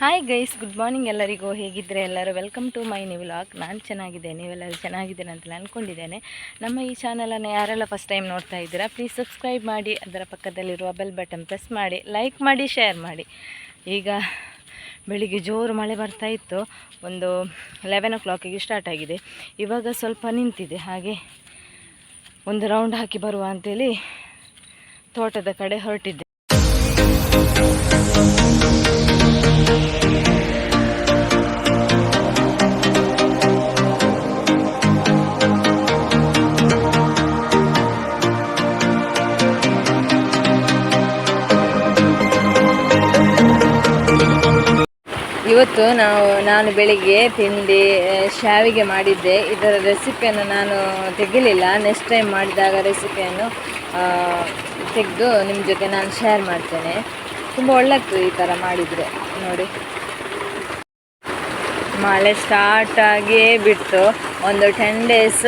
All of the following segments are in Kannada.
ಹಾಯ್ ಗೈಸ್ ಗುಡ್ ಮಾರ್ನಿಂಗ್ ಎಲ್ಲರಿಗೂ. ಹೇಗಿದ್ದರೆ ಎಲ್ಲರೂ? Welcome to my new vlog ನಾನು ಚೆನ್ನಾಗಿದ್ದೇನೆ, ನೀವೆಲ್ಲರೂ ಚೆನ್ನಾಗಿದ್ದೇನೆ ಅಂತ ಅಂದ್ಕೊಂಡಿದ್ದೇನೆ ನಮ್ಮ ಈ ಚಾನಲನ್ನು ಯಾರೆಲ್ಲ ಫಸ್ಟ್ ಟೈಮ್ ನೋಡ್ತಾ ಇದ್ದೀರಾ ಪ್ಲೀಸ್ ಸಬ್ಸ್ಕ್ರೈಬ್ ಮಾಡಿ, ಅದರ ಪಕ್ಕದಲ್ಲಿರುವ ಬೆಲ್ ಬಟನ್ ಪ್ರೆಸ್ ಮಾಡಿ ಲೈಕ್ ಮಾಡಿ ಶೇರ್ ಮಾಡಿ. ಈಗ ಬೆಳಿಗ್ಗೆ ಜೋರು ಮಳೆ ಬರ್ತಾ ಇತ್ತು. ಒಂದು ಲೆವೆನ್ ಓ ಕ್ಲಾಕಿಗೆ ಸ್ಟಾರ್ಟ್ ಆಗಿದೆ. ಇವಾಗ ಸ್ವಲ್ಪ ನಿಂತಿದೆ. ಹಾಗೆ ಒಂದು ರೌಂಡ್ ಹಾಕಿ ಬರುವ ಅಂತೇಳಿ ತೋಟದ ಕಡೆ ಹೊರಟಿದ್ದೆ. ಇವತ್ತು ನಾವು, ನಾನು ಬೆಳಿಗ್ಗೆ ತಿಂಡಿ ಶಾವಿಗೆ ಮಾಡಿದ್ದೆ. ಇದರ ರೆಸಿಪಿಯನ್ನು ನಾನು ತೆಗಿಲಿಲ್ಲ. ನೆಕ್ಸ್ಟ್ ಟೈಮ್ ಮಾಡಿದಾಗ ರೆಸಿಪಿಯನ್ನು ತೆಗೆದು ನಿಮ್ಮ ಜೊತೆ ನಾನು ಶೇರ್ ಮಾಡ್ತೇನೆ. ತುಂಬ ಒಳ್ಳೆಯದು ಈ ಥರ ಮಾಡಿದರೆ. ನೋಡಿ. ಮಳೆ ಸ್ಟಾರ್ಟ್ ಆಗಿಯೇ ಬಿಟ್ಟು ಒಂದು ಟೆನ್ ಡೇಸ್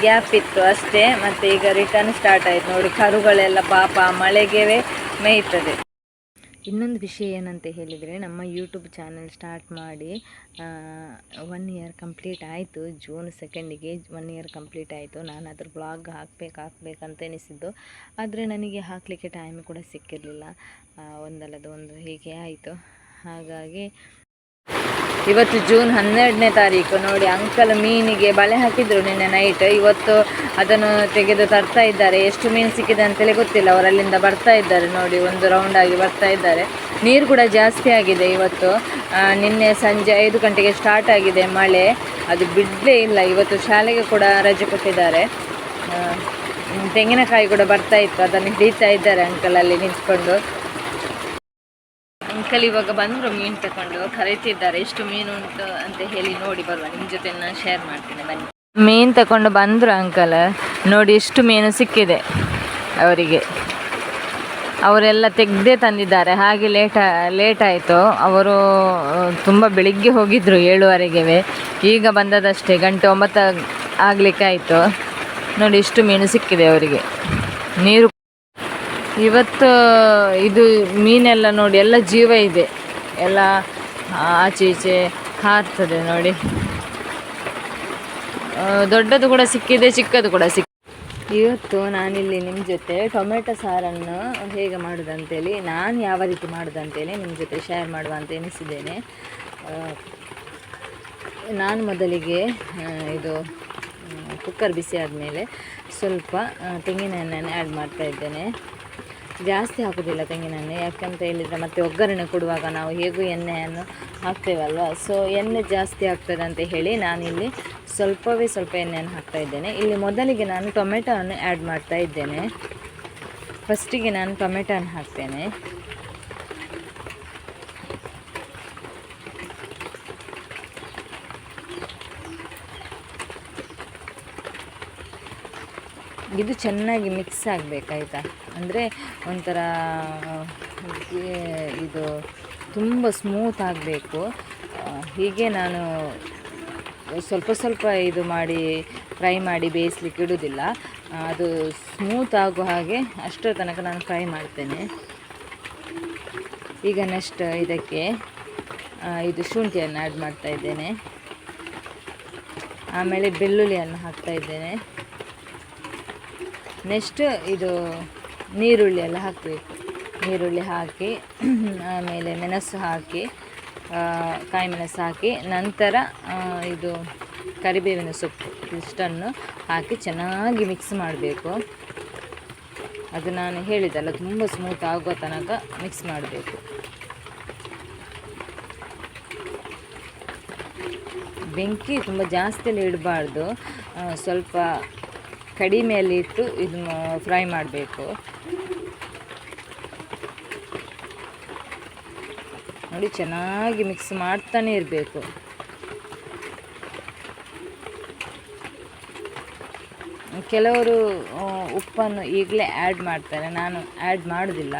ಗ್ಯಾಪ್ ಇತ್ತು ಅಷ್ಟೇ. ಮತ್ತು ಈಗ ರಿಟರ್ನ್ ಸ್ಟಾರ್ಟ್ ಆಯಿತು. ನೋಡಿ, ಕರುಗಳೆಲ್ಲ ಪಾಪ ಮಳೆಗೆ ಮೇಯ್ತದೆ. ಇನ್ನೊಂದು ವಿಷಯ ಏನಂತ ಹೇಳಿದರೆ, ನಮ್ಮ ಯೂಟ್ಯೂಬ್ ಚಾನಲ್ ಸ್ಟಾರ್ಟ್ ಮಾಡಿ ಒನ್ ಇಯರ್ ಕಂಪ್ಲೀಟ್ ಆಯಿತು. ಜೂನ್ ಸೆಕೆಂಡಿಗೆ ಒನ್ ಇಯರ್ ಕಂಪ್ಲೀಟ್ ಆಯಿತು. ನಾನು ಅದ್ರ ಬ್ಲಾಗ್ ಹಾಕ್ಬೇಕು ಹಾಕ್ಬೇಕಂತ ಎನಿಸಿದ್ದು ಆದರೆ ನನಗೆ ಹಾಕಲಿಕ್ಕೆ ಟೈಮ್ ಕೂಡ ಸಿಕ್ಕಿರಲಿಲ್ಲ. ಒಂದಲ್ಲದ ಒಂದು ಹೀಗೆ ಆಯಿತು. ಹಾಗಾಗಿ ಇವತ್ತು ಜೂನ್ ಹನ್ನೆರಡನೇ ತಾರೀಕು, ನೋಡಿ ಅಂಕಲ್ ಮೀನಿಗೆ ಬಲೆ ಹಾಕಿದ್ರು ನಿನ್ನೆ ನೈಟ್ ಇವತ್ತು ಅದನ್ನು ತೆಗೆದು ತರ್ತಾ ಇದ್ದಾರೆ. ಎಷ್ಟು ಮೀನು ಸಿಕ್ಕಿದೆ ಅಂತೇಳಿ ಗೊತ್ತಿಲ್ಲ. ಅವರು ಅಲ್ಲಿಂದ ಬರ್ತಾ ಇದ್ದಾರೆ. ನೋಡಿ, ಒಂದು ರೌಂಡ್ ಆಗಿ ಬರ್ತಾ ಇದ್ದಾರೆ. ನೀರು ಕೂಡ ಜಾಸ್ತಿ ಆಗಿದೆ ಇವತ್ತು. ನಿನ್ನೆ ಸಂಜೆ ಐದು ಗಂಟೆಗೆ ಸ್ಟಾರ್ಟ್ ಆಗಿದೆ ಮಳೆ. ಅದು ಬಿಡಲೇ ಇಲ್ಲ. ಇವತ್ತು ಶಾಲೆಗೆ ಕೂಡ ರಜೆ ಕೊಟ್ಟಿದ್ದಾರೆ. ತೆಂಗಿನಕಾಯಿ ಕೂಡ ಬರ್ತಾ ಇತ್ತು. ಅದನ್ನು ಹಿಡಿತಾ ಇದ್ದಾರೆ ಅಂಕಲಲ್ಲಿ ನಿಂತ್ಕೊಂಡು. ಅಂಕಲ್ ಇವಾಗ ಬಂದರು ಮೀನು ತಗೊಂಡು ಕರೀತಿದ್ದಾರೆ. ಎಷ್ಟು ಮೀನು ಉಂಟು ಅಂತ ಹೇಳಿ ನೋಡಿ ಬರುವ ನಿಮ್ಮ ಜೊತೆ ನಾನು ಶೇರ್ ಮಾಡ್ತೇನೆ, ಬನ್ನಿ. ಮೀನು ತಗೊಂಡು ಬಂದರು ಅಂಕಲ್ ನೋಡಿ ಎಷ್ಟು ಮೀನು ಸಿಕ್ಕಿದೆ ಅವರಿಗೆ. ಅವರೆಲ್ಲ ತೆಗ್ದೇ ತಂದಿದ್ದಾರೆ, ಹಾಗೆ ಲೇಟ ಲೇಟ್ ಆಯಿತು. ಅವರು ತುಂಬ ಬೆಳಿಗ್ಗೆ ಹೋಗಿದ್ದರು ಏಳುವರೆಗೆ ಈಗ ಬಂದದಷ್ಟೇ, ಗಂಟೆ ಒಂಬತ್ತು ಆಗಲಿಕ್ಕೆ ನೋಡಿ ಇಷ್ಟು ಮೀನು ಸಿಕ್ಕಿದೆ ಅವರಿಗೆ. ನೀರು ಇವತ್ತು ಇದು ಮೀನೆಲ್ಲ ನೋಡಿ, ಎಲ್ಲ ಜೀವ ಇದೆ. ಎಲ್ಲ ಆಚೆ ಈಚೆ ಹಾರ್ತದೆ ನೋಡಿ. ದೊಡ್ಡದು ಕೂಡ ಸಿಕ್ಕಿದೆ, ಚಿಕ್ಕದು ಕೂಡ ಸಿಕ್ಕ ಇವತ್ತು ನಾನಿಲ್ಲಿ ನಿಮ್ಮ ಜೊತೆ ಟೊಮೆಟೊ ಸಾರನ್ನು ಹೇಗೆ ಮಾಡೋದಂತೇಳಿ, ನಾನು ಯಾವ ರೀತಿ ಮಾಡೋದಂತೇಳಿ ನಿಮ್ಮ ಜೊತೆ ಶೇರ್ ಮಾಡುವ ಅಂತ ಎನಿಸಿದ್ದೇನೆ ನಾನು ಮೊದಲಿಗೆ ಇದು ಕುಕ್ಕರ್ ಬಿಸಿ ಆದಮೇಲೆ ಸ್ವಲ್ಪ ತೆಂಗಿನ ಎಣ್ಣೆಯನ್ನು ಆ್ಯಡ್ ಮಾಡ್ತಾ ಇದ್ದೇನೆ. ಜಾಸ್ತಿ ಹಾಕೋದಿಲ್ಲ ತೆಂಗಿನೆಣ್ಣೆ ಯಾಕೆಂತ ಹೇಳಿದರೆ ಮತ್ತೆ ಒಗ್ಗರಣೆ ಕೊಡುವಾಗ ನಾವು ಹೇಗೂ ಎಣ್ಣೆಯನ್ನು ಹಾಕ್ತೇವಲ್ವ? ಸೊ ಎಣ್ಣೆ ಜಾಸ್ತಿ ಆಗ್ತದೆ ಅಂತ ಹೇಳಿ ನಾನಿಲ್ಲಿ ಸ್ವಲ್ಪವೇ ಸ್ವಲ್ಪ ಎಣ್ಣೆಯನ್ನು ಹಾಕ್ತಾ ಇದ್ದೇನೆ. ಇಲ್ಲಿ ಮೊದಲಿಗೆ ನಾನು ಟೊಮೆಟೊವನ್ನು ಆ್ಯಡ್ ಮಾಡ್ತಾ ಇದ್ದೇನೆ. ಫಸ್ಟಿಗೆ ನಾನು ಟೊಮೆಟೊನ ಹಾಕ್ತೇನೆ. ಇದು ಚೆನ್ನಾಗಿ ಮಿಕ್ಸ್ ಆಗಬೇಕಾಯ್ತಾ? ಅಂದರೆ ಒಂಥರ ಇದು ತುಂಬ ಸ್ಮೂತ್ ಆಗಬೇಕು. ಹೀಗೆ ನಾನು ಸ್ವಲ್ಪ ಸ್ವಲ್ಪ ಇದು ಮಾಡಿ ಫ್ರೈ ಮಾಡಿ ಬೇಯಿಸ್ಲಿಕ್ಕೆ ಇಡೋದಿಲ್ಲ. ಅದು ಸ್ಮೂತ್ ಆಗೋ ಹಾಗೆ ಅಷ್ಟರ ತನಕ ನಾನು ಫ್ರೈ ಮಾಡ್ತೇನೆ. ಈಗ ನೆಕ್ಸ್ಟ್ ಇದಕ್ಕೆ ಇದು ಶುಂಠಿಯನ್ನು ಆ್ಯಡ್ ಮಾಡ್ತಾ ಇದ್ದೇನೆ. ಆಮೇಲೆ ಬೆಳ್ಳುಳ್ಳಿಯನ್ನು ಹಾಕ್ತಾ ಇದ್ದೇನೆ. ನೆಕ್ಸ್ಟ್ ಇದು ನೀರುಳ್ಳಿ ಎಲ್ಲ ಹಾಕಬೇಕು. ನೀರುಳ್ಳಿ ಹಾಕಿ, ಆಮೇಲೆ ಮೆಣಸು ಹಾಕಿ ಕಾಯಿ ಮೆಣಸು ಹಾಕಿ, ನಂತರ ಇದು ಕರಿಬೇವಿನ ಸೊಪ್ಪು, ಇಷ್ಟನ್ನು ಹಾಕಿ ಚೆನ್ನಾಗಿ ಮಿಕ್ಸ್ ಮಾಡಬೇಕು. ಅದು ನಾನು ಹೇಳಿದಲ್ಲ ತುಂಬ ಸ್ಮೂತ್ ಆಗೋ ತನಕ ಮಿಕ್ಸ್ ಮಾಡಬೇಕು. ಬೆಂಕಿ ತುಂಬ ಜಾಸ್ತಿಯಲ್ಲಿ ಇಡಬಾರ್ದು. ಸ್ವಲ್ಪ ಕಡಿಮೆಯಲ್ಲಿ ಇಟ್ಟು ಇದನ್ನು ಫ್ರೈ ಮಾಡಬೇಕು. ನೋಡಿ, ಚೆನ್ನಾಗಿ ಮಿಕ್ಸ್ ಮಾಡ್ತಾನೆ ಇರಬೇಕು. ಕೆಲವರು ಉಪ್ಪನ್ನು ಈಗಲೇ ಆ್ಯಡ್ ಮಾಡ್ತಾರೆ. ನಾನು ಆ್ಯಡ್ ಮಾಡೋದಿಲ್ಲ.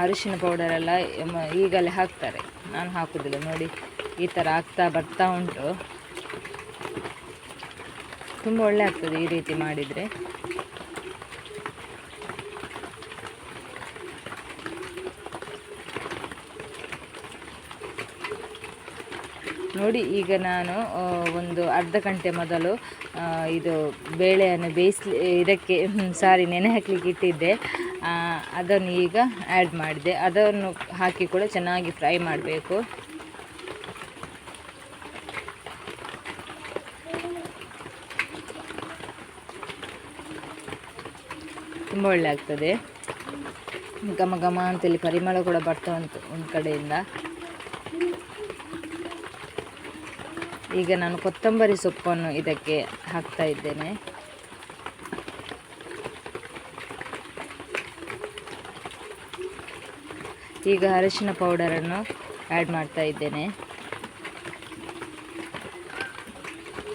ಅರಿಶಿನ ಪೌಡರೆಲ್ಲ ಈಗಲೇ ಹಾಕ್ತಾರೆ. ನಾನು ಹಾಕೋದಿಲ್ಲ. ನೋಡಿ, ಈ ಥರ ಆಗ್ತಾ ಬರ್ತಾ ಉಂಟು. ತುಂಬ ಒಳ್ಳೆ ಆಗ್ತದೆ ಈ ರೀತಿ ಮಾಡಿದರೆ. ನೋಡಿ, ಈಗ ನಾನು ಒಂದು ಅರ್ಧ ಗಂಟೆ ಮೊದಲು ಇದು ಬೇಳೆಯನ್ನು ಬೇಯಿಸ್ಲಿ, ಇದಕ್ಕೆ ಸಾರಿ, ನೆನೆ ಹಾಕಲಿಕ್ಕೆ ಇಟ್ಟಿದ್ದೆ. ಅದನ್ನು ಈಗ ಆ್ಯಡ್ ಮಾಡಿದೆ. ಅದನ್ನು ಹಾಕಿ ಕೂಡ ಚೆನ್ನಾಗಿ ಫ್ರೈ ಮಾಡಬೇಕು. ತುಂಬ ಒಳ್ಳೆ ಆಗ್ತದೆ ಘಮ ಘಮ ಅಂತೇಳಿ ಪರಿಮಳ ಕೂಡ ಬರ್ತಾ ಉಂಟು ಒಂದು ಕಡೆಯಿಂದ. ಈಗ ನಾನು ಕೊತ್ತಂಬರಿ ಸೊಪ್ಪನ್ನು ಇದಕ್ಕೆ ಹಾಕ್ತಾ ಇದ್ದೇನೆ. ಈಗ ಅರಿಶಿನ ಪೌಡರನ್ನು ಆ್ಯಡ್ ಮಾಡ್ತಾ ಇದ್ದೇನೆ.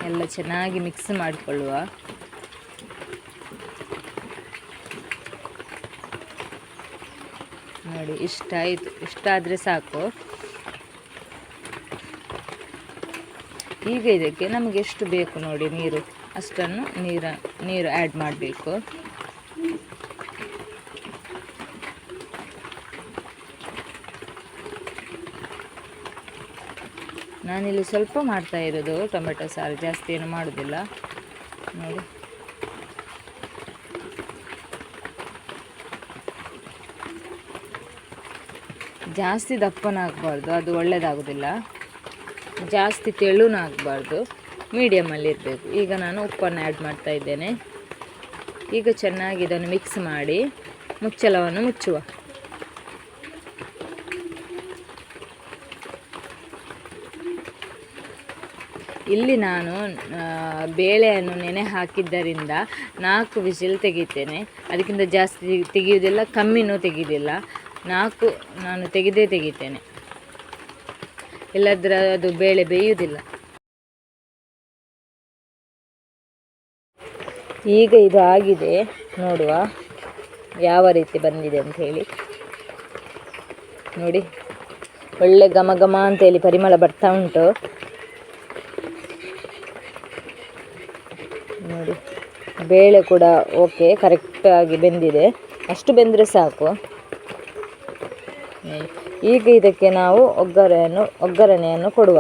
ಎಲ್ಲ ಚೆನ್ನಾಗಿ ಮಿಕ್ಸ್ ಮಾಡಿಕೊಳ್ಳುವ. ನೋಡಿ, ಇಷ್ಟ ಆಯಿತು. ಇಷ್ಟ ಆದರೆ ಸಾಕು. ಈಗ ಇದಕ್ಕೆ ನಮಗೆ ಎಷ್ಟು ಬೇಕು ನೋಡಿ ನೀರು. ಅಷ್ಟನ್ನು ನೀರ, ನೀರು ಆ್ಯಡ್ ಮಾಡಬೇಕು. ನಾನಿಲ್ಲಿ ಸ್ವಲ್ಪ ಮಾಡ್ತಾ ಇರೋದು ಟೊಮೆಟೊ ಸಾರು. ಜಾಸ್ತಿ ಏನು ಮಾಡೋದಿಲ್ಲ. ನೋಡಿ. ಜಾಸ್ತಿ ದಪ್ಪನ ಆಗಬಾರ್ದು, ಅದು ಒಳ್ಳೆಯದಾಗೋದಿಲ್ಲ ಜಾಸ್ತಿ ತೆಳುನಾಗಬಾರ್ದು ಮೀಡಿಯಮಲ್ಲಿ ಇರಬೇಕು. ಈಗ ನಾನು ಉಪ್ಪನ್ನು ಆ್ಯಡ್ ಮಾಡ್ತಾ ಇದ್ದೇನೆ. ಈಗ ಚೆನ್ನಾಗಿ ಇದನ್ನು ಮಿಕ್ಸ್ ಮಾಡಿ, ಮುಚ್ಚಳವನ್ನು ಮುಚ್ಚುವ. ಇಲ್ಲಿ ನಾನು ಬೇಳೆಯನ್ನು ನೆನೆ ಹಾಕಿದ್ದರಿಂದ ನಾಲ್ಕು ವಿಸಿಲ್ ತೆಗಿತೇನೆ. ಅದಕ್ಕಿಂತ ಜಾಸ್ತಿ ತೆಗೆಯುವುದಿಲ್ಲ, ಕಮ್ಮಿನೂ ತೆಗೆಯುವುದಿಲ್ಲ ನಾಲ್ಕು, ನಾನು ತೆಗೆದೇ ತೆಗಿತೇನೆ. ಇಲ್ಲದ್ರೆ ಅದು ಬೇಳೆ ಬೇಯುವುದಿಲ್ಲ. ಈಗ ಇದು ಆಗಿದೆ. ನೋಡುವ ಯಾವ ರೀತಿ ಬಂದಿದೆ ಅಂತ ಹೇಳಿ. ನೋಡಿ, ಒಳ್ಳೆ ಘಮ ಘಮ ಅಂತೇಳಿ ಪರಿಮಳ ಬರ್ತಾ ಉಂಟು. ನೋಡಿ, ಬೇಳೆ ಕೂಡ ಓಕೆ ಕರೆಕ್ಟಾಗಿ ಬೆಂದಿದೆ. ಅಷ್ಟು ಬೆಂದರೆ ಸಾಕು. ಈಗ ಇದಕ್ಕೆ ನಾವು ಒಗ್ಗರೆಯನ್ನು, ಒಗ್ಗರಣೆಯನ್ನು ಕೊಡುವ.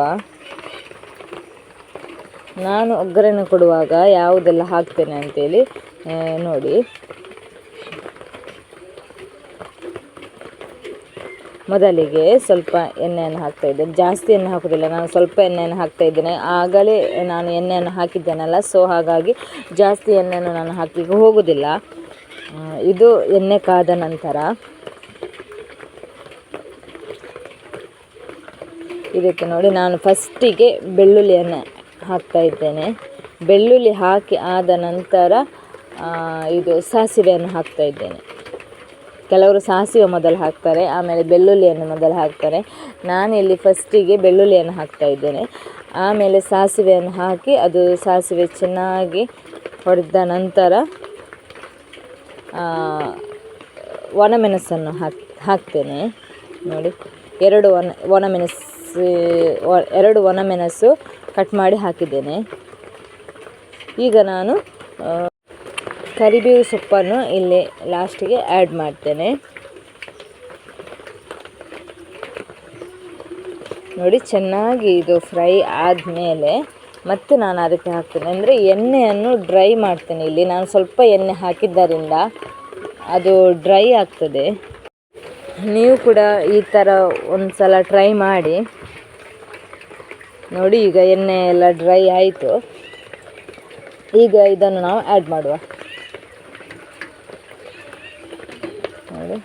ನಾನು ಒಗ್ಗರಣೆ ಕೊಡುವಾಗ ಯಾವುದೆಲ್ಲ ಹಾಕ್ತೇನೆ ಅಂತೇಳಿ ನೋಡಿ. ಮೊದಲಿಗೆ ಸ್ವಲ್ಪ ಎಣ್ಣೆಯನ್ನು ಹಾಕ್ತಾ ಇದ್ದೇನೆ. ಜಾಸ್ತಿ ಎಣ್ಣೆ ಹಾಕೋದಿಲ್ಲ ನಾನು ಸ್ವಲ್ಪ ಎಣ್ಣೆಯನ್ನು ಹಾಕ್ತಾ ಇದ್ದೇನೆ. ಆಗಲೇ ನಾನು ಎಣ್ಣೆಯನ್ನು ಹಾಕಿದ್ದೇನಲ್ಲ, ಸೊ ಹಾಗಾಗಿ ಜಾಸ್ತಿ ಎಣ್ಣೆಯನ್ನು ನಾನು ಹಾಕಿ ಹೋಗೋದಿಲ್ಲ ಇದು ಎಣ್ಣೆ ಕಾದ ನಂತರ ಇದಕ್ಕೆ ನೋಡಿ ನಾನು ಫಸ್ಟಿಗೆ ಬೆಳ್ಳುಳ್ಳಿಯನ್ನು ಹಾಕ್ತಾ ಇದ್ದೇನೆ. ಬೆಳ್ಳುಳ್ಳಿ ಹಾಕಿ ಆದ ನಂತರ ಇದು ಸಾಸಿವೆಯನ್ನು ಹಾಕ್ತಾ ಇದ್ದೇನೆ. ಕೆಲವರು ಸಾಸಿವೆ ಮೊದಲು ಹಾಕ್ತಾರೆ, ಆಮೇಲೆ ಬೆಳ್ಳುಳ್ಳಿಯನ್ನು ಮೊದಲು ಹಾಕ್ತಾರೆ. ನಾನಿಲ್ಲಿ ಫಸ್ಟಿಗೆ ಬೆಳ್ಳುಳ್ಳಿಯನ್ನು ಹಾಕ್ತಾ ಇದ್ದೇನೆ. ಆಮೇಲೆ ಸಾಸಿವೆಯನ್ನು ಹಾಕಿ ಅದು ಸಾಸಿವೆ ಚೆನ್ನಾಗಿ ಹೊಡೆದ ನಂತರ ಒಣಮೆಣಸನ್ನು ಹಾಕ್, ಹಾಕ್ತೇನೆ. ನೋಡಿ, ಎರಡು ಒಣ, ಒಣಮೆಣಸು ಒ- ಎರಡು ಒಣಮೆಣಸು ಕಟ್ ಮಾಡಿ ಹಾಕಿದ್ದೇನೆ. ಈಗ ನಾನು ಕರಿಬೇವು ಸೊಪ್ಪನ್ನು ಇಲ್ಲಿ ಲಾಸ್ಟಿಗೆ ಆ್ಯಡ್ ಮಾಡ್ತೇನೆ. ನೋಡಿ, ಚೆನ್ನಾಗಿ ಇದು ಫ್ರೈ ಆದಮೇಲೆ ಮತ್ತೆ ನಾನು ಅದಕ್ಕೆ ಹಾಕ್ತೇನೆ. ಅಂದರೆ ಎಣ್ಣೆಯನ್ನು ಡ್ರೈ ಮಾಡ್ತೇನೆ ಇಲ್ಲಿ. ನಾನು ಸ್ವಲ್ಪ ಎಣ್ಣೆ ಹಾಕಿದ್ದರಿಂದ ಅದು ಡ್ರೈ ಆಗ್ತದೆ. ನೀವು ಕೂಡ ಈ ಥರ ಒಂದು ಸಲ ಟ್ರೈ ಮಾಡಿ. ನೋಡಿ, ಈಗ ಎಣ್ಣೆ ಎಲ್ಲ ಡ್ರೈ ಆಯಿತು. ಈಗ ಇದನ್ನು ನಾವು ಆ್ಯಡ್ ಮಾಡುವ. ನೋಡಿ.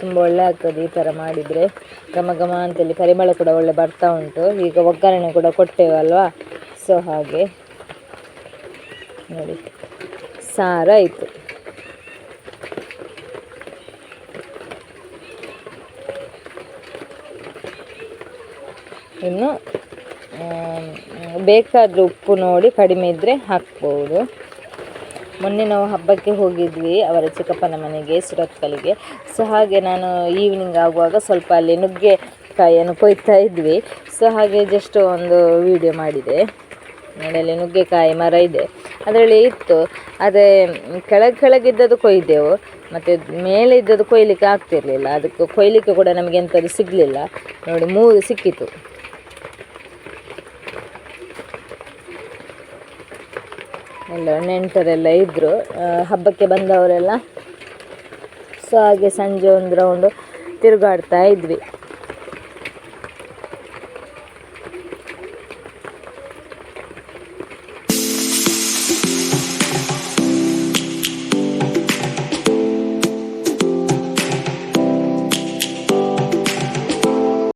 ತುಂಬ ಒಳ್ಳೆ ಆಗ್ತದೆ ಈ ಥರ ಮಾಡಿದರೆ. ಘಮ ಘಮ ಅಂತೇಳಿ ಪರಿಮಳ ಕೂಡ ಒಳ್ಳೆ ಬರ್ತಾ ಉಂಟು. ಈಗ ಒಗ್ಗರಣೆ ಕೂಡ ಕೊಟ್ಟೇವಲ್ವಾ ಸೊ ಹಾಗೆ. ನೋಡಿ. ಸಾರಾಯಿತು ಇನ್ನು ಬೇಕಾದರೂ ಉಪ್ಪು ನೋಡಿ ಕಡಿಮೆ ಇದ್ದರೆ ಹಾಕ್ಬೋದು. ಮೊನ್ನೆ ನಾವು ಹಬ್ಬಕ್ಕೆ ಹೋಗಿದ್ವಿ, ಅವರ ಚಿಕ್ಕಪ್ಪನ ಮನೆಗೆ, ಸುರತ್ಕಲಿಗೆ. ಸೊ, ಹಾಗೆ ನಾನು ಈವ್ನಿಂಗ್ ಆಗುವಾಗ ಸ್ವಲ್ಪ ಅಲ್ಲಿ ನುಗ್ಗೆಕಾಯಿಯನ್ನು ಕೊಯ್ತಾ ಇದ್ವಿ. ಸೊ, ಹಾಗೆ ಜಸ್ಟ್ ಒಂದು ವಿಡಿಯೋ ಮಾಡಿದೆ. ಮನೆಯಲ್ಲಿ ನುಗ್ಗೆಕಾಯಿ ಮರ ಇದೆ. ಅದರಲ್ಲಿ ಇತ್ತು. ಅದೇ, ಕೆಳಗೆ ಕೆಳಗಿದ್ದದ್ದು ಕೊಯ್ದೆವು. ಮತ್ತು ಮೇಲೆ ಇದ್ದದ್ದು ಕೊಯ್ಲಿಕ್ಕೆ ಆಗ್ತಿರಲಿಲ್ಲ. ಅದಕ್ಕೆ ಕೊಯ್ಲಿಕ್ಕೆ ಕೂಡ ನಮಗೆ ಎಂಥದ್ದು ಸಿಗಲಿಲ್ಲ. ನೋಡಿ, ಮೂರು ಸಿಕ್ಕಿತು. ಎಲ್ಲ ನೆಂಟರೆಲ್ಲ ಇದ್ದರು ಹಬ್ಬಕ್ಕೆ ಬಂದವರೆಲ್ಲ. ಸೊ ಹಾಗೆ ಸಂಜೆ ಒಂದು ರೌಂಡು ತಿರುಗಾಡ್ತಾ ಇದ್ವಿ.